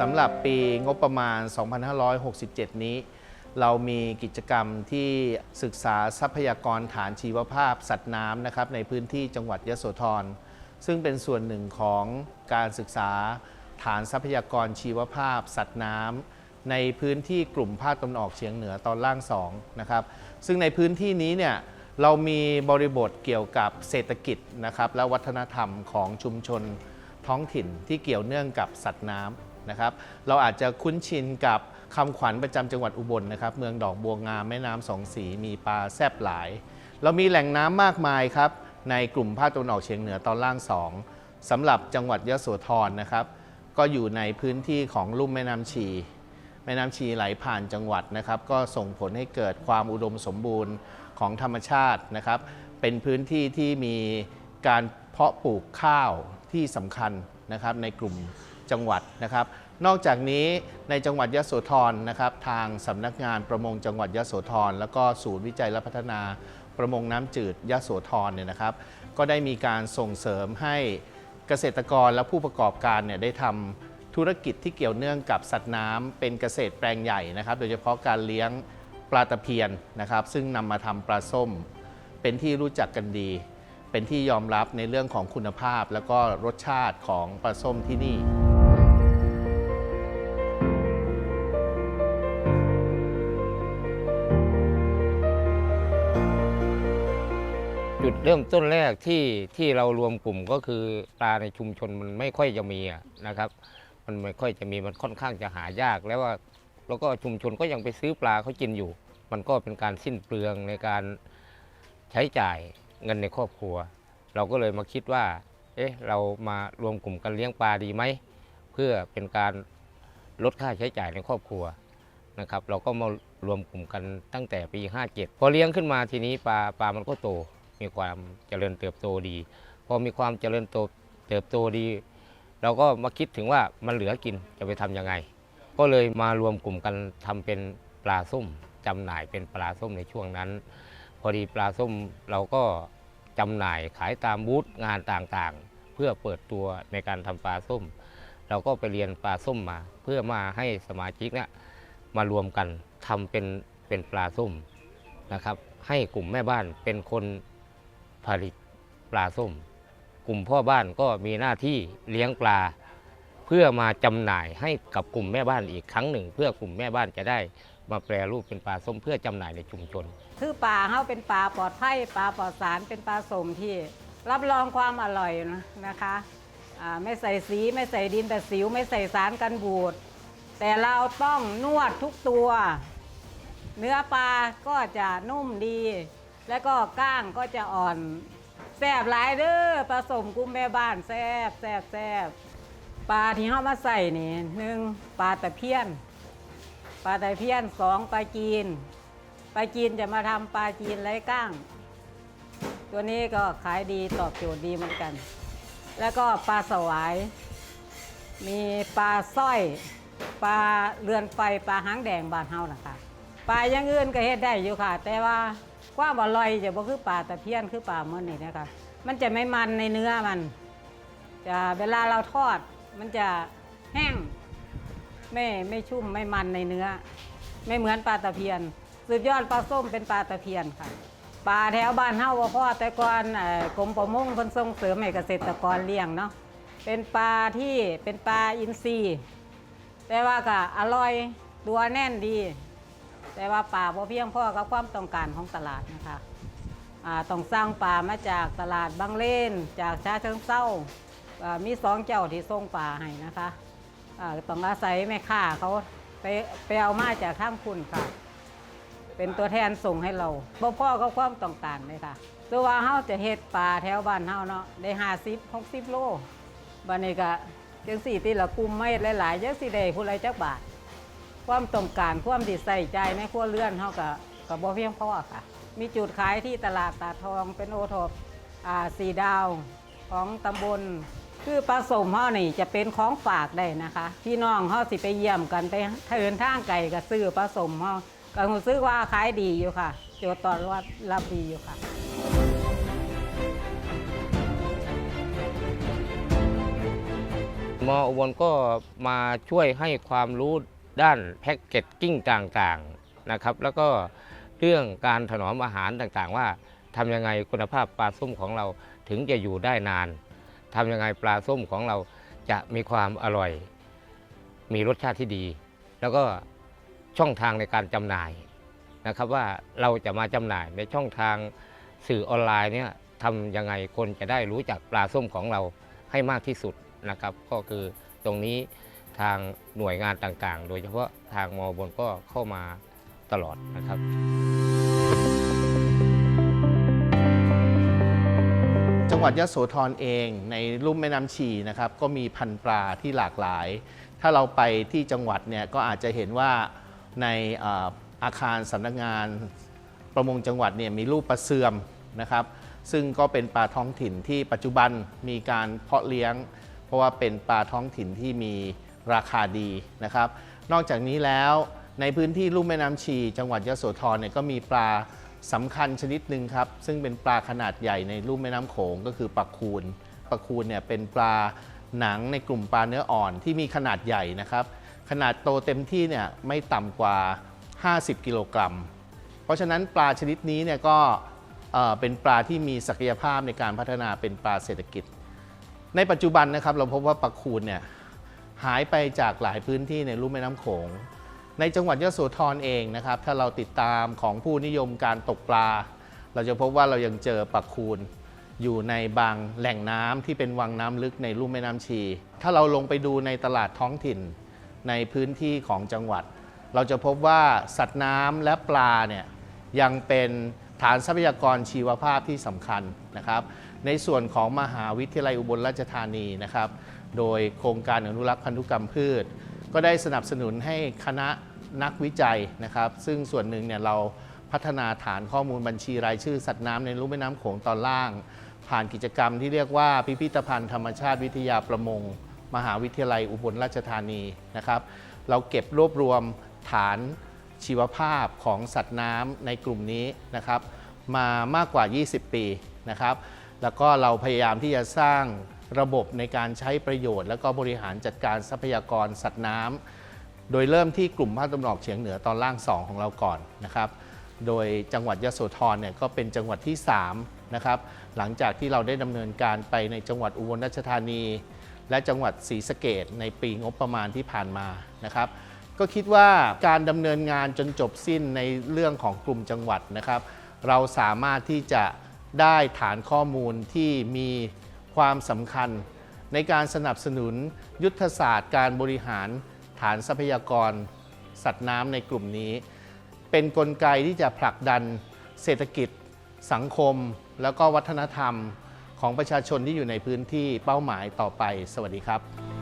สำหรับปีงบประมาณ 2567 นี้ เรามีกิจกรรมที่ศึกษาทรัพยากรฐานชีวภาพสัตว์น้ำนะครับในพื้นที่จังหวัดยโสธร ซึ่งเป็นส่วนหนึ่งของการศึกษาฐานทรัพยากรชีวภาพ สัตว์น้ำในพื้นที่กลุ่มภาคตะวันออกเฉียงเหนือตอนล่าง2นะครับ ซึ่งในพื้นที่นี้เนี่ยเรามีบริบทเกี่ยวกับเศรษฐกิจนะครับและวัฒนธรรมของชุมชนท้องถิ่นที่เกี่ยวเนื่องกับสัตว์น้ำ นะครับ เราอาจจะคุ้นชินกับคำขวัญประจำจังหวัดอุบลนะครับ เมืองดอกบัวงามแม่น้ำสองสีมีปลาแซบหลาย เรามีแหล่งน้ำมากมายครับ ในกลุ่มภาคตะวันออกเฉียงเหนือตอนล่างสองสำหรับจังหวัดยโสธรนะครับ ก็อยู่ในพื้นที่ของลุ่มแม่น้ำชีแม่น้ำชีไหลผ่านจังหวัดนะครับ ก็ส่งผลให้เกิดความอุดมสมบูรณ์ของธรรมชาตินะครับ เป็นพื้นที่ที่มีการเพาะปลูกข้าวที่สำคัญนะครับในกลุ่ม จังหวัดนะครับ นอกจากนี้ในจังหวัดยโสธรนะครับ ทางสำนักงานประมงจังหวัดยโสธรแล้วก็ศูนย์วิจัยและพัฒนาประมงน้ำจืดยโสธรเนี่ยนะครับ ก็ได้มีการส่งเสริมให้เกษตรกรและผู้ประกอบการเนี่ยได้ทำธุรกิจที่เกี่ยวเนื่องกับสัตว์น้ำเป็นเกษตรแปลงใหญ่นะครับ โดยเฉพาะการเลี้ยงปลาตะเพียนนะครับ ซึ่งนำมาทำปลาส้ม เป็นที่รู้จักกันดี เป็นที่ยอมรับในเรื่องของคุณภาพ แล้วก็รสชาติของปลาส้มที่นี่ จุดเริ่มต้นแรกที่ที่เรารวมกลุ่มก็คือปลาในชุมชนมันไม่ค่อยจะมีนะครับ มันไม่ค่อยจะมีมันค่อนข้างจะหายากแล้วว่าแล้วก็ชุมชนก็ยังไปซื้อปลาเขากินอยู่ มันก็เป็นการสิ้นเปลืองในการใช้จ่ายเงินในครอบครัว เราก็เลยมาคิดว่า เอ๊ะเรามารวมกลุ่มกันเลี้ยงปลาดีไหมเพื่อเป็นการลดค่าใช้จ่ายในครอบครัวนะครับ เราก็มารวมกลุ่มกันตั้งแต่ปี 57 พอเลี้ยงขึ้นมาทีนี้ปลาปลามันก็โต มีความเจริญเติบโตดี พอมีความเจริญโตเติบโตดี เราก็มาคิดถึงว่ามันเหลือกินจะไปทำยังไง ก็เลยมารวมกลุ่มกันทำเป็นปลาส้มจำหน่ายเป็นปลาส้มในช่วงนั้น พอดีปลาส้มเราก็จำหน่ายขายตามบูธงานต่างๆ เพื่อเปิดตัวในการทำปลาส้ม เราก็ไปเรียนปลาส้มมา เพื่อมาให้สมาชิกเนี่ยมารวมกันทำเป็นเป็นปลาส้มนะครับ ให้กลุ่มแม่บ้านเป็นคน ผลิตปลาส้ม กลุ่มพ่อบ้านก็มีหน้าที่เลี้ยงปลา เพื่อมาจำหน่ายให้กับกลุ่มแม่บ้านอีกครั้งหนึ่ง เพื่อกลุ่มแม่บ้านจะได้มาแปรรูปเป็นปลาส้มเพื่อจำหน่ายในชุมชน คือปลาเขาเป็นปลาปลอดภัยปลาปลอดสารเป็นปลาสมที่ รับรองความอร่อยนะนะคะไม่ใส่สีไม่ใส่ดินแต่สิวไม่ใส่สารกันบูดแต่เราต้องนวดทุกตัว เนื้อปลาก็จะนุ่มดี และก็ก้างก็จะอ่อนแซ่บหลายเด้อผสมกุ้งแม่บ้านแซ่บแซ่บแซ่บปลาที่เขามาใส่นี่หนึ่งปลาตะเพียน ปลาตะเพียนสองปลาจีน ปลาจีนจะมาทำปลาจีนไร้ก้าง ตัวนี้ก็ขายดีตอบโจทย์ดีเหมือนกัน แล้วก็ปลาสวาย มีปลาสร้อย ปลาเรือนไฟปลาหางแดงบานเฮานะคะปลาอย่างอื่นก็เฮ็ดได้อยู่ค่ะ แต่ว่า ความอร่อยจะบ่คือปลาตะเพียนคือปลาเมื่อนี่นะคะ มันจะไม่มันในเนื้อมัน จะเวลาเราทอด มันจะแห้งไม่ไม่ชุ่มไม่มันในเนื้อ ไม่เหมือนปลาตะเพียนสุดยอดปลาส้มเป็นปลาตะเพียนค่ะปลาแถวบ้านเฮาว่าพ่อแต่ก่อนอกรมประมงเพิ่นส่งเสริมให้เกษตรกรเลี้ยงเนาะเป็นปลาที่เป็นปลาอินทรีย์แต่ว่าก็อร่อยตัวแน่นดี แต่ว่าปลาพอเพียงพอกับความต้องการของตลาดนะคะต้องสร้างปลามาจากตลาดบางเลนจากชาเชิงเศร้ามีสองเจ้าที่ส่งปลาให้นะคะต้องอาศัยแม่ค้าเขาไปไปเอามาจากข้างคุณค่ะ เป็นตัวแทนส่งให้เราบ่พ่อก็ความต้องการเลยค่ะตัวว่าเฮาจะเฮ็ดปลาแถวบ้านเฮาเนาะได้ห้าสิบหกสิบโลบัดนี้ก็จังสี่ที่ละกลุ่มไม่หลายๆจังสี่ได้ผู้ไรจักบาท ความต้องการความดีใส่ใจในครัวเรือนเฮาก็ก็บ่เพียงพอค่ะ มีจุดขายที่ตลาดตาดทองเป็นโอทอปอ่าสีดาวของตำบล คือปลาสมเฮานี่จะเป็นของฝากได้นะคะ พี่น้องเฮาสิไปเยี่ยมกันไปเดินทางไกลก็ซื้อปลาสมเฮาก็รู้สึกว่าขายดีอยู่ค่ะโจทย์ตอนรับรับดีอยู่ค่ะมออุบลก็มาช่วยให้ความรู้ ด้านแพ็กเกจกิ้งต่างๆนะครับ แล้วก็เรื่องการถนอมอาหารต่างๆ ว่าทำยังไงคุณภาพปลาส้มของเราถึงจะอยู่ได้นานทำยังไงปลาส้มของเราจะมีความอร่อย มีรสชาติที่ดี แล้วก็ช่องทางในการจำหน่ายนะครับว่าเราจะมาจำหน่ายในช่องทางสื่อออนไลน์เนี่ยทำยังไงคนจะได้รู้จักปลาส้มของเราให้มากที่สุดนะครับ ก็คือตรงนี้ ทางหน่วยงานต่างๆ โดยเฉพาะทางมอบนก็เข้ามาตลอดนะครับจังหวัดยะโสธรเองในลุ่มแม่น้ำชีนะครับก็มีพันธุ์ปลาที่หลากหลาย ถ้าเราไปที่จังหวัดเนี่ยก็อาจจะเห็นว่าในเอ่ออาคารสำนักงานประมงจังหวัดเนี่ยมีรูปปลาเสื่อมนะครับ ซึ่งก็เป็นปลาท้องถิ่นที่ปัจจุบันมีการเพาะเลี้ยง เพราะว่าเป็นปลาท้องถิ่นที่มี ราคาดีนะครับ นอกจากนี้แล้วในพื้นที่ลุ่มแม่น้ำชี จังหวัดยะโสธรเนี่ยก็มีปลาสำคัญชนิดหนึ่งครับ ซึ่งเป็นปลาขนาดใหญ่ในลุ่มแม่น้ำโขงก็คือปลาคูนปลาคูนเนี่ยเป็นปลาหนังในกลุ่มปลาเนื้ออ่อนที่มีขนาดใหญ่นะครับ ขนาดโตเต็มที่เนี่ยไม่ต่ำกว่า 50 กิโลกรัม เพราะฉะนั้นปลาชนิดนี้เนี่ยก็เอ่อเป็นปลาที่มีศักยภาพในการพัฒนาเป็นปลาเศรษฐกิจ ในปัจจุบันนะครับเราพบว่าปลาคูนเนี่ย หายไปจากหลายพื้นที่ในลุ่มแม่น้ำโขง ในจังหวัดยะโสธรเองนะครับ ถ้าเราติดตามของผู้นิยมการตกปลา เราจะพบว่าเรายังเจอปลาคูนอยู่ในบางแหล่งน้ำที่เป็นวังน้ำลึกในลุ่มแม่น้ำชี ถ้าเราลงไปดูในตลาดท้องถิ่นในพื้นที่ของจังหวัด เราจะพบว่าสัตว์น้ำและปลาเนี่ยยังเป็นฐานทรัพยากรชีวภาพที่สำคัญนะครับ ในส่วนของมหาวิทยาลัยอุบลราชธานีนะครับ โดยโครงการอนุรักษ์พันธุกรรมพืช ก็ได้สนับสนุนให้คณะนักวิจัยนะครับ ซึ่งส่วนหนึ่งเนี่ยเราพัฒนาฐานข้อมูลบัญชีรายชื่อสัตว์น้ำในลุ่มแม่น้ำโขงตอนล่าง ผ่านกิจกรรมที่เรียกว่าพิพิธภัณฑ์ธรรมชาติวิทยาประมง มหาวิทยาลัยอุบลราชธานีนะครับ เราเก็บรวบรวมฐานชีวภาพของสัตว์น้ำในกลุ่มนี้นะครับ มามากกว่า 20 ปีนะครับ แล้วก็เราพยายามที่จะสร้าง ระบบในการใช้ประโยชน์ แล้วก็บริหารจัดการทรัพยากรสัตว์น้ำโดยเริ่มที่กลุ่มภาคตะวันออกเฉียงเหนือตอนล่าง 2 ของเราก่อนนะครับโดยจังหวัดยะโสธรเนี่ยก็เป็นจังหวัดที่3นะครับหลังจากที่เราได้ดำเนินการไปในจังหวัดอุบลราชธานี และจังหวัดศรีสะเกดในปีงบประมาณที่ผ่านมานะครับก็คิดว่าการดำเนินงานจนจบสิ้นในเรื่องของกลุ่มจังหวัดนะครับ เราสามารถที่จะได้ฐานข้อมูลที่มี ความสำคัญในการสนับสนุนยุทธศาสตร์การบริหารฐานทรัพยากร สัตว์น้ำในกลุ่มนี้ เป็นนกลไกที่จะผลักดันเศรษฐกิจ สังคม แล้วก็วัฒนธรรมของประชาชนที่อยู่ในพื้นที่เป้าหมายต่อไป สวัสดีครับ